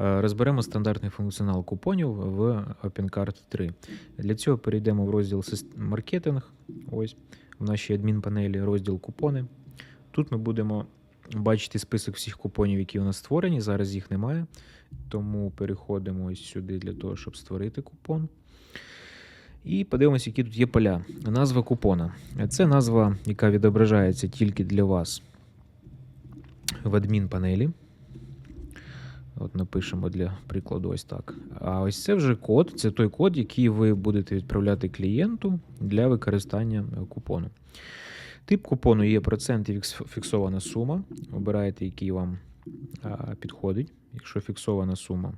Е, Розберемо стандартний функціонал купонів в OpenCard 3. Для цього перейдемо в розділ маркетинг. Ось в нашій адмінпанелі розділ купони. Тут ми будемо бачити список всіх купонів, які у нас створені. Зараз їх немає. Тому переходимо ось сюди для того, щоб створити купон. І подивимося, які тут є поля. Назва купона. Це назва, яка відображається тільки для вас в адмінпанелі. От напишемо для прикладу ось так. А ось це вже код, це той код, який ви будете відправляти клієнту для використання купону. Тип купону є процент і фіксована сума. Обираєте, який вам підходить. Якщо фіксована сума,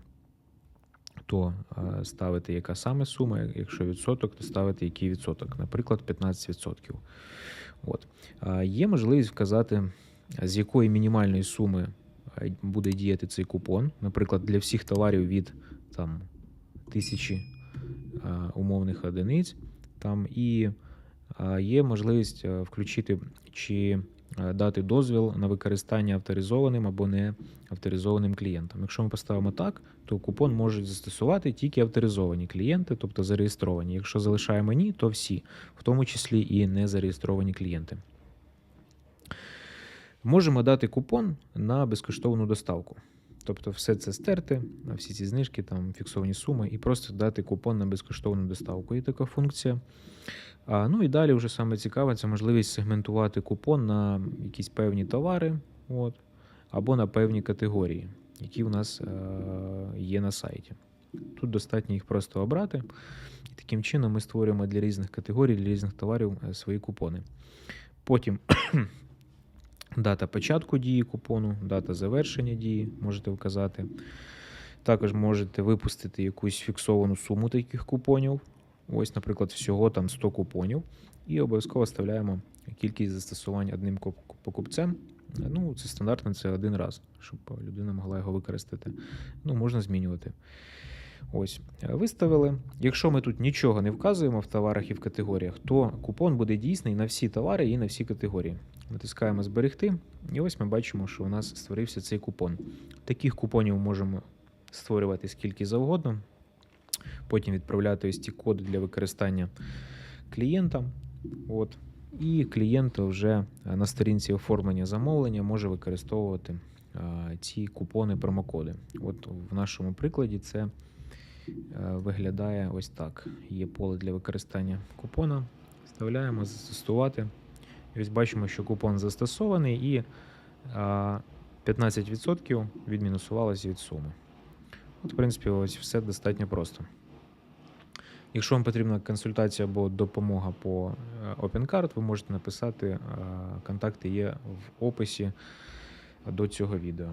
то ставите яка саме сума. Якщо відсоток, то ставите який відсоток. Наприклад, 15%. От. Є можливість вказати, з якої мінімальної суми буде діяти цей купон. Наприклад, для всіх товарів від там, тисячі умовних одиниць. Там, і є можливість включити чи дати дозвіл на використання авторизованим або не авторизованим клієнтам. Якщо ми поставимо так, то купон можуть застосувати тільки авторизовані клієнти, тобто зареєстровані. Якщо залишаємо ні, то всі, в тому числі і не зареєстровані клієнти. Можемо дати купон на безкоштовну доставку. Тобто все це стерти, всі ці знижки, там фіксовані суми, і просто дати купон на безкоштовну доставку. Є така функція. А, ну і далі вже саме цікаве, це можливість сегментувати купон на якісь певні товари от, або на певні категорії, які у нас е, є на сайті. Тут достатньо їх просто обрати. І таким чином ми створюємо для різних категорій, для різних товарів е, свої купони. Потім дата початку дії купону, дата завершення дії можете вказати. Також можете випустити якусь фіксовану суму таких купонів. Ось, наприклад, всього там 100 купонів. І обов'язково вставляємо кількість застосувань одним покупцем. Ну, це стандартно, це один раз, щоб людина могла його використати. Ну, можна змінювати. Ось, е, виставили. Якщо ми тут нічого не вказуємо в товарах і в категоріях, то купон буде дійсний на всі товари і на всі категорії. Натискаємо зберегти, і ось ми бачимо, що у нас створився цей купон. Таких купонів можемо створювати скільки завгодно. Потім відправляти ось ці коди для використання клієнтам. От. І клієнт вже е, на сторінці оформлення замовлення може використовувати е, ці купони, промокоди. От в нашому прикладі це виглядає ось так. Є поле для використання купона. Вставляємо застосувати. І ось бачимо, що купон застосований і 15% відмінусувалося від суми. От, в принципі, ось все достатньо просто. Якщо вам потрібна консультація або допомога по е, OpenCard, ви можете написати. е, Контакти є в описі до цього відео.